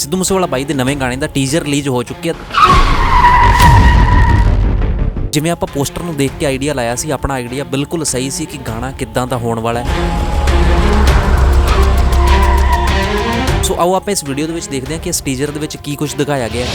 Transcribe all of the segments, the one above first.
ਸਿੱਧੂ ਮੂਸੇਵਾਲਾ ਬਾਈ ਦੇ ਨਵੇਂ ਗਾਣੇ ਦਾ ਟੀਜ਼ਰ ਰਿਲੀਜ਼ ਹੋ ਚੁੱਕਿਆ। ਜਿਵੇਂ ਆਪਾਂ ਪੋਸਟਰ ਨੂੰ ਦੇਖ ਕੇ ਆਈਡੀਆ ਲਾਇਆ ਸੀ, ਆਪਣਾ ਆਈਡੀਆ ਬਿਲਕੁਲ ਸਹੀ ਸੀ ਕਿ ਗਾਣਾ ਕਿੱਦਾਂ ਦਾ ਹੋਣ ਵਾਲਾ ਹੈ। ਸੋ ਆਓ ਆਪਾਂ ਇਸ ਵੀਡੀਓ ਦੇ ਵਿੱਚ ਦੇਖਦੇ ਹਾਂ ਕਿ ਇਸ ਟੀਜ਼ਰ ਦੇ ਵਿੱਚ ਕੀ ਕੁਝ ਦਿਖਾਇਆ ਗਿਆ ਹੈ।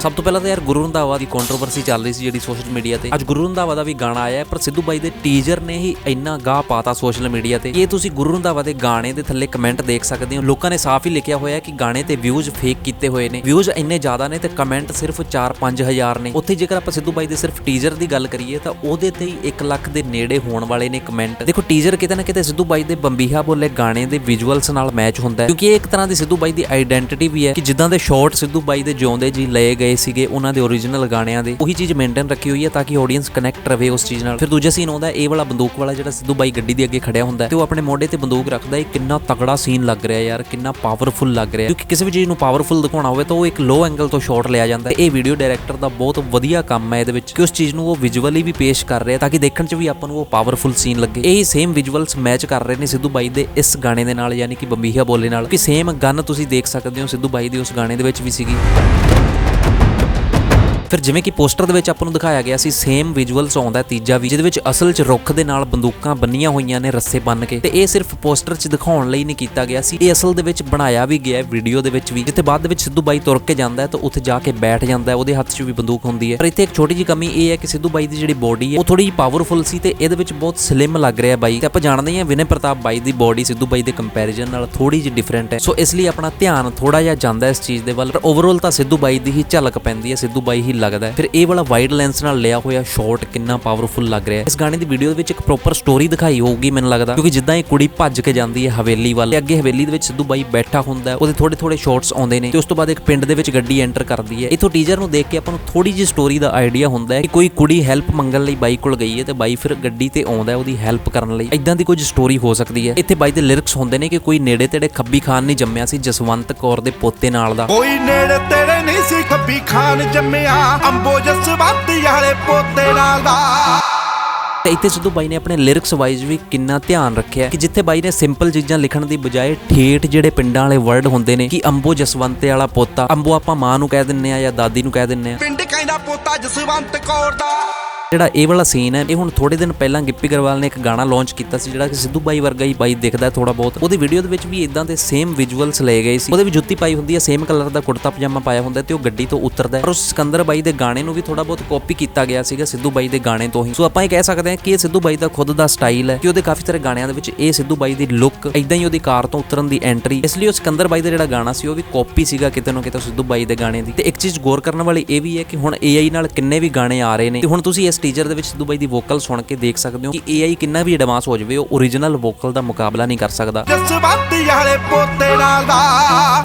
ਸਭ ਤੋਂ ਪਹਿਲਾਂ ਤਾਂ ਯਾਰ ਗੁਰੂ ਰੰਧਾਵਾ ਦੀ ਕੰਟਰੋਵਰਸੀ ਚੱਲ ਰਹੀ ਸੀ ਜਿਹੜੀ ਸੋਸ਼ਲ ਮੀਡੀਆ ਤੇ। ਅੱਜ ਗੁਰੂ ਰੰਧਾਵਾ ਦਾ ਵੀ ਗਾਣਾ ਆਇਆ ਪਰ ਸਿੱਧੂ ਬਾਈ ਦੇ ਟੀਜ਼ਰ ਨੇ ਹੀ ਇੰਨਾ ਗਾਹ ਪਾਤਾ ਸੋਸ਼ਲ ਮੀਡੀਆ ਤੇ। ਇਹ ਤੁਸੀਂ ਗੁਰੂ ਰੰਧਾਵਾ ਦੇ ਗਾਣੇ ਦੇ ਥੱਲੇ ਕਮੈਂਟ ਦੇਖ ਸਕਦੇ ਹੋ। ਲੋਕਾਂ ਨੇ ਸਾਫ਼ ਹੀ ਲਿਖਿਆ ਹੋਇਆ ਕਿ ਗਾਣੇ ਤੇ ਵਿਊਜ਼ ਫੇਕ ਕੀਤੇ ਹੋਏ ਨੇ। ਵਿਊਜ਼ ਇੰਨੇ ਜ਼ਿਆਦਾ ਨੇ ਤੇ ਕਮੈਂਟ ਸਿਰਫ 4-5 ਹਜ਼ਾਰ ਨੇ। ਉੱਥੇ ਜੇਕਰ ਆਪਾਂ ਸਿੱਧੂ ਬਾਈ ਦੇ ਸਿਰਫ ਟੀਜ਼ਰ ਦੀ ਗੱਲ ਕਰੀਏ ਤਾਂ ਉਹਦੇ ਤੇ ਹੀ 1 ਲੱਖ ਦੇ ਨੇੜੇ ਹੋਣ ਵਾਲੇ ਨੇ ਕਮੈਂਟ ਦੇਖੋ ਟੀਜ਼ਰ ਕਿਤੇ ਨਾ ਕਿਤੇ ਸਿੱਧੂ ਬਾਈ ਦੇ ਬੰਬੀਹਾ ਬੋਲੇ ਗਾਣੇ ਦੇ ਵਿਜ਼ੂਅਲਸ ਨਾਲ ਮੈਚ ਹੁੰਦਾ ਹੈ। ਕਿਉਂਕਿ ਇਹ ਇੱਕ ਤਰ੍ਹਾਂ ਦੀ ਸਿੱਧੂ ਬਾਈ ਦੀ ਆਈਡੈਂਟੀਟੀ ਵੀ ਹੈ ਕਿ ਜਿੱਦਾਂ ਦੇ ਸ਼ਾਰਟ ਸਿੱਧੂ ਬਾਈ ਦੇ ਜਿਉਂਦੇ ਜੀ, ਲਏ ਗਏ ਸੀਗੇ ਉਹਨਾਂ ਦੇ ਓਰੀਜਨਲ ਗਾਣਿਆਂ ਦੇ, ਉਹੀ ਚੀਜ਼ ਮੇਨਟੇਨ ਰੱਖੀ ਹੋਈ ਹੈ ਤਾਂ ਕਿ ਆਡੀਅנס ਕਨੈਕਟ ਰਵੇ ਉਸ ਚੀਜ਼ ਨਾਲ। ਫਿਰ ਦੂਜਾ ਸੀਨ ਆਉਂਦਾ, ਇਹ ਵਾਲਾ ਬੰਦੂਕ ਵਾਲਾ ਜਿਹੜਾ ਸਿੱਧੂ ਬਾਈ ਗੱਡੀ ਦੇ ਅੱਗੇ ਖੜਿਆ ਹੁੰਦਾ ਤੇ ਉਹ ਆਪਣੇ ਮੋਢੇ ਤੇ ਬੰਦੂਕ ਰੱਖਦਾ ਹੈ। ਕਿੰਨਾ ਤਗੜਾ ਸੀਨ ਲੱਗ ਰਿਹਾ ਯਾਰ, ਕਿੰਨਾ ਪਾਵਰਫੁਲ ਲੱਗ ਰਿਹਾ। ਕਿਉਂਕਿ ਕਿਸੇ ਵੀ ਚੀਜ਼ ਨੂੰ ਪਾਵਰਫੁਲ ਦਿਖਾਉਣਾ ਹੋਵੇ ਤਾਂ ਉਹ ਇੱਕ ਲੋ ਐਂਗਲ ਤੋਂ ਸ਼ਾਟ ਲਿਆ ਜਾਂਦਾ ਇਹ ਵੀਡੀਓ ਡਾਇਰੈਕਟਰ ਦਾ ਬਹੁਤ ਵਧੀਆ ਕੰਮ ਹੈ ਇਹਦੇ ਵਿੱਚ, ਕਿ ਉਸ ਚੀਜ਼ ਨੂੰ ਉਹ ਵਿਜ਼ੂਅਲੀ ਵੀ ਪੇਸ਼ ਕਰ ਰਿਹਾ ਤਾਂ ਕਿ ਦੇਖਣ 'ਚ ਵੀ ਆਪਾਂ ਨੂੰ ਉਹ ਪਾਵਰਫੁਲ ਸੀਨ ਲੱਗੇ। ਇਹ ਸੇਮ ਵਿਜ਼ੂਅਲਸ ਮੈਚ ਕਰ ਰਹੇ ਨੇ ਸਿੱਧੂ ਬਾਈ ਦੇ ਇਸ ਗਾਣੇ ਦੇ ਨਾਲ, ਯਾਨੀ ਕਿ ਬੰਬੀਹਾ ਬੋਲੇ ਨਾਲ। ਕਿ ਸੇਮ ਗਨ ਤੁਸੀਂ ਦੇਖ ਸਕਦੇ ਹੋ ਸਿੱਧੂ ਬਾਈ ਦੀ ਉਸ ਗਾਣੇ ਦੇ ਵਿੱਚ ਵੀ ਸੀਗੀ। ਫਿਰ ਜਿਵੇਂ ਕਿ ਪੋਸਟਰ ਦੇ ਵਿੱਚ ਆਪਾਂ ਨੂੰ ਦਿਖਾਇਆ ਗਿਆ ਸੀ ਸੇਮ ਵਿਜ਼ੂਅਲਸ ਆਉਂਦਾ ਤੀਜਾ ਵੀ, ਜਿਹਦੇ ਵਿੱਚ ਅਸਲ 'ਚ ਰੁੱਖ ਦੇ ਨਾਲ ਬੰਦੂਕਾਂ ਬੰਨੀਆਂ ਹੋਈਆਂ ਨੇ ਰੱਸੇ ਬੰਨ ਕੇ। ਤੇ ਇਹ ਸਿਰਫ ਪੋਸਟਰ 'ਚ ਦਿਖਾਉਣ ਲਈ ਨਹੀਂ ਕੀਤਾ ਗਿਆ ਸੀ, ਇਹ ਅਸਲ ਦੇ ਵਿੱਚ ਬਣਾਇਆ ਵੀ ਗਿਆ ਵੀਡੀਓ ਦੇ ਵਿੱਚ ਵੀ, ਜਿੱਥੇ ਬਾਅਦ ਦੇ ਵਿੱਚ ਸਿੱਧੂ ਬਾਈ ਤੁਰ ਕੇ ਜਾਂਦਾ ਹੈ ਤਾਂ ਉੱਥੇ ਜਾ ਕੇ ਬੈਠ ਜਾਂਦਾ ਹੈ, ਉਹਦੇ ਹੱਥ 'ਚ ਵੀ ਬੰਦੂਕ ਹੁੰਦੀ ਹੈ। ਪਰ ਇੱਥੇ ਇੱਕ ਛੋਟੀ ਜਿਹੀ ਕਮੀ ਇਹ ਹੈ ਕਿ ਸਿੱਧੂ ਬਾਈ ਦੀ ਜਿਹੜੀ ਬੋਡੀ ਹੈ, ਉਹ ਥੋੜੀ ਜਿਹੀ ਪਾਵਰਫੁਲ ਸੀ ਤੇ ਇਹਦੇ ਵਿੱਚ ਬਹੁਤ ਸਲਿਮ ਲੱਗ ਰਿਹਾ ਬਾਈ। ਤੇ ਆਪਾਂ ਜਾਣਦੇ ਹਾਂ ਵਿਨੇ ਪ੍ਰਤਾਪ ਬਾਈ ਦੀ ਬੋਡੀ ਸਿੱਧੂ ਬਾਈ ਦੇ ਕੰਪੈਰੀਜ਼ਨ ਨਾਲ ਥੋੜੀ ਜਿਹੀ ਡਿਫਰੈਂਟ ਹੈ। ਸੋ ਇਸ ਲਈ ਆਪਣਾ ਧਿਆਨ ਥੋੜਾ ਜਿਹਾ ਜਾਂਦਾ ਇਸ ਚੀਜ਼ ਦੇ ਵੱਲ, ਪਰ ਓਵਰਆਲ ਤਾਂ ਸਿੱਧੂ ਬਾਈ ਦੀ ਹੀ ਝਲਕ ਪੈਂਦੀ ਹੈ, ਸਿੱਧੂ ਬਾਈ ਹੀ ਲੱਗਦਾ ਫਿਰ ਇਹ ਵਾਲਾ ਵਾਈਡ ਲੈਂਸ ਨਾਲ ਲਿਆ ਹੋਇਆ ਸ਼ਾਟ ਕਿੰਨਾ ਪਾਵਰਫੁਲ ਲੱਗ ਰਿਹਾ ਇਸ ਗਾਣੇ ਦੀ ਵੀਡੀਓ ਦੇ ਵਿੱਚ ਇੱਕ ਪ੍ਰੋਪਰ ਸਟੋਰੀ ਦਿਖਾਈ ਹੋਊਗੀ ਮੈਨੂੰ ਲੱਗਦਾ, ਕਿਉਂਕਿ ਜਿੱਦਾਂ ਇਹ ਕੁੜੀ ਭੱਜ ਕੇ ਜਾਂਦੀ ਹੈ ਹਵੇਲੀ ਵੱਲ ਅੱਗੇ ਹਵੇਲੀ ਦੇ ਵਿੱਚ ਸਿੱਧੂ ਬਾਈ ਬੈਠਾ ਹੁੰਦਾ ਉਹਦੇ ਥੋੜੇ ਥੋੜੇ ਸ਼ਾਟਸ ਆਉਂਦੇ ਨੇ, ਤੇ ਉਸ ਤੋਂ ਬਾਅਦ ਇੱਕ ਪਿੰਡ ਦੇ ਵਿੱਚ ਗੱਡੀ ਐਂਟਰ ਕਰਦੀ ਹੈ। ਇਥੋਂ ਟੀਜ਼ਰ ਨੂੰ ਦੇਖ ਕੇ ਆਪਾਂ ਨੂੰ ਥੋੜੀ ਜਿਹੀ ਸਟੋਰੀ ਦਾ ਆਈਡੀਆ ਹੁੰਦਾ ਹੈ ਕਿ ਕੋਈ ਕੁੜੀ ਹੈਲਪ ਮੰਗਣ ਲਈ ਬਾਈ ਕੋਲ ਗਈ ਹੈ, ਤੇ ਬਾਈ ਫਿਰ ਗੱਡੀ ਤੇ ਆਉਂਦਾ ਹੈ ਉਹਦੀ ਹੈਲਪ ਕਰਨ ਲਈ। ਇਦਾਂ ਦੀ ਕੁਝ ਸਟੋਰੀ ਹੋ ਸਕਦੀ ਹੈ। ਇੱਥੇ ਬਾਈ ਦੇ ਲਿਰਿਕਸ ਹੁੰਦੇ ਨੇ ਕਿ ਕੋਈ ਨੇੜੇ ਤੇੜੇ ਖੱਬੀ ਖਾਨ ਨਹੀਂ ਜੰਮਿਆ ਸੀ, ਜਸਵੰਤ ਕੌਰ ਦੇ ਪੋਤੇ ਨਾਲ ਦਾ। ਕੋਈ ਨੇੜੇ ਤੇਰੇ ਨਹੀਂ ਸੀ, ਖੱਬੀ ਖਾਨ ਜੰਮਿਆ। ਅੰਬੋ ਜਸਵੰਤੀ ਵਾਲੇ ਪੋਤੇ ਨਾਲ ਦਾ। ਤੇ ਇੱਥੇ ਸਿੱਧੂ ਬਾਈ ਨੇ ਆਪਣੇ ਲਿਰਿਕਸ ਵਾਈਜ਼ ਵੀ ਕਿੰਨਾ ਧਿਆਨ ਰੱਖਿਆ ਕਿ ਜਿੱਥੇ ਬਾਈ ਨੇ ਸਿੰਪਲ ਚੀਜ਼ਾਂ ਲਿਖਣ ਦੀ ਬਜਾਏ ਠੇਠ ਜਿਹੜੇ ਪਿੰਡਾਂ ਵਾਲੇ ਵਰਡ ਹੁੰਦੇ ਨੇ ਕਿ ਅੰਬੋ ਜਸਵੰਤੇ ਵਾਲਾ ਪੋਤਾ ਅੰਬੋ ਆਪਾਂ ਮਾਂ ਨੂੰ ਕਹਿ ਦਿੰਨੇ ਆ ਜਾਂ ਦਾਦੀ ਨੂੰ ਕਹਿ ਦਿੰਨੇ ਆ। ਪਿੰਡ ਕਹਿੰਦਾ ਪੋਤਾ ਜਸਵੰਤ ਕੌਰ ਦਾ। ਜਿਹੜਾ ਇਹ ਵਾਲਾ ਸੀਨ ਹੈ, ਇਹ ਹੁਣ ਥੋੜੇ ਦਿਨ ਪਹਿਲਾਂ ਗਿੱਪੀ ਗਰੇਵਾਲ ਨੇ ਇੱਕ ਗਾਣਾ ਲਾਂਚ ਕੀਤਾ ਸੀ, ਜਿਹੜਾ ਕਿ ਸਿੱਧੂ ਬਾਈ ਵਰਗਾ ਹੀ ਬਾਈ ਦਿਖਦਾ ਥੋੜਾ ਬਹੁਤ। ਉਹਦੀ ਵੀਡੀਓ ਦੇ ਵਿੱਚ ਵੀ ਇਦਾਂ ਦੇ ਸੇਮ ਵਿਜ਼ੂਅਲਸ ਲਏ ਗਏ ਸੀ। ਉਹਦੇ ਵੀ ਜੁੱਤੀ ਪਾਈ ਹੁੰਦੀ ਹੈ ਸੇਮ ਕਲਰ ਦਾ ਕੁੜਤਾ ਪਜਾਮਾ ਪਾਇਆ ਹੁੰਦਾ ਤੇ ਉਹ ਗੱਡੀ ਤੋਂ ਉਤਰਦਾ ਹੈ। ਪਰ ਉਸ ਸਿਕੰਦਰ ਬਾਈ ਦੇ ਗਾਣੇ ਨੂੰ ਵੀ ਥੋੜਾ ਬਹੁਤ ਕਾਪੀ ਕੀਤਾ ਗਿਆ ਸੀਗਾ ਸਿੱਧੂ ਬਾਈ ਦੇ ਗਾਣੇ ਤੋਂ ਹੀ। ਸੋ ਆਪਾਂ ਇਹ ਕਹਿ ਸਕਦੇ ਹਾਂ ਕਿ ਇਹ ਸਿੱਧੂ ਬਾਈ ਦਾ ਖੁਦ ਦਾ ਸਟਾਈਲ ਹੈ ਕਿ ਉਹਦੇ ਕਾਫੀ ਸਾਰੇ ਗਾਣਿਆਂ ਦੇ ਵਿੱਚ ਇਹ ਸਿੱਧੂ ਬਾਈ ਦੀ ਲੁੱਕ ਇਦਾਂ ਹੀ ਉਹਦੀ ਕਾਰ ਤੋਂ ਉਤਰਨ ਦੀ ਐਂਟਰੀ ਇਸ ਲਈ ਉਹ ਸਿਕੰਦਰ ਬਾਈ ਦਾ ਜਿਹੜਾ ਗਾਣਾ ਸੀ, ਉਹ ਵੀ ਕਾਪੀ ਸੀਗਾ ਕਿਤੇ ਨਾ ਕਿਤੇ ਸਿੱਧੂ ਬਾਈ ਦੇ ਗਾਣੇ ਦੀ। ਤੇ ਇੱਕ ਚੀਜ਼ ਗੌਰ ਕਰਨ ਵਾਲੀ ਇਹ ਵੀ ਹੈ ਕਿ ਹੁਣ AI ਨਾਲ ਕਿੰਨੇ ਵੀ ਗਾਣੇ ਆ ਰਹੇ ਨੇ। ਤੇ ਹੁਣ ਤੁਸੀਂ ਇਸ ਟੀਜ਼ਰ ਦੇ ਵਿੱਚ ਸਿੱਧੂ ਬਾਈ ਦੀ ਵੋਕਲ ਸੁਣ ਕੇ ਦੇਖ ਸਕਦੇ ਹੋ ਕਿ AI ਕਿੰਨਾ ਵੀ ਐਡਵਾਂਸ ਹੋ ਜਾਵੇ, ਉਹ ਓਰੀਜਨਲ ਵੋਕਲ ਦਾ ਮੁਕਾਬਲਾ ਨਹੀਂ ਕਰ ਸਕਦਾ। ਜਸਵੰਤੀ ਵਾਲੇ ਪੋਤੇ ਨਾਲ ਦਾ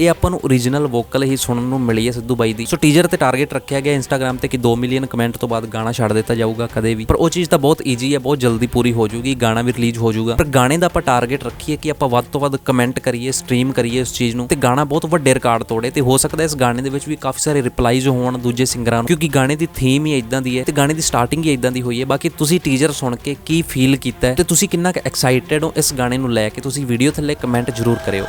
ਇਹ ਆਪਾਂ ਨੂੰ ਓਰੀਜਨਲ ਵੋਕਲ ਹੀ ਸੁਣਨ ਨੂੰ ਮਿਲੀ ਹੈ ਸਿੱਧੂ ਬਾਈ ਦੀ। ਸੋ ਟੀਜ਼ਰ ਤੇ ਟਾਰਗੇਟ ਰੱਖਿਆ ਗਿਆ ਇੰਸਟਾਗ੍ਰam ਤੇ ਕਿ 2 ਮਿਲੀਅਨ ਕਮੈਂਟ ਤੋਂ ਬਾਅਦ ਗਾਣਾ ਛੱਡ ਦਿੱਤਾ ਜਾਊਗਾ ਕਦੇ ਵੀ। ਪਰ ਉਹ ਚੀਜ਼ ਤਾਂ ਬਹੁਤ ਈਜ਼ੀ ਹੈ, ਬਹੁਤ ਜਲਦੀ ਪੂਰੀ ਹੋ ਜਾਊਗੀ, ਗਾਣਾ ਵੀ ਰਿਲੀਜ਼ ਹੋ ਜਾਊਗਾ। ਪਰ ਗਾਣੇ ਦਾ ਆਪਾਂ ਟਾਰਗੇਟ ਰੱਖੀਏ ਕਿ ਆਪਾਂ ਵੱਧ ਤੋਂ ਵੱਧ ਕਮੈਂਟ ਕਰੀਏ ਸਟ੍ਰੀਮ ਕਰੀਏ ਇਸ ਚੀਜ਼ ਨੂੰ। ਤੇ ਗਾਣਾ ਬਹੁਤ ਵੱਡੇ ਰਿਕਾਰਡ ਤੋੜੇ ਤੇ ਹੋ ਸਕਦਾ ਇਸ ਗਾਣੇ ਦੇ ਵਿੱਚ ਵੀ ਕਾਫੀ ਸਾਰੇ ਰਿਪਲਾਈਜ਼ ਹੋਣ ਦੂਜੇ ਸਿੰਗਰਾਂ ਨੂੰ, ਕਿਉਂਕਿ ਗਾਣੇ ਦੀ ਥੀਮ ਹੀ ਇਦਾਂ ਦੀ ਹੈ ਤੇ ਗਾਣੇ ਦੀ ਸਟਾਰਟਿੰਗ ਹੀ ਇਦਾਂ ਦੀ ਹੋਈ ਹੈ। ਬਾਕੀ ਤੁਸੀਂ ਟੀਜ਼ਰ ਸੁਣ ਕੇ ਕੀ ਫੀਲ ਕੀਤਾ ਤੇ ਤੁਸੀਂ ਕਿੰਨਾ ਕੁ ਐਕਸਾਈਟਿਡ ਹੋ ਇਸ ਗਾਣੇ ਨੂੰ ਲੈ ਕੇ, ਤੁਸੀਂ ਵੀਡੀਓ ਥੱਲੇ ਕਮੈਂਟ ਜ਼ਰੂਰ ਕਰਿਓ।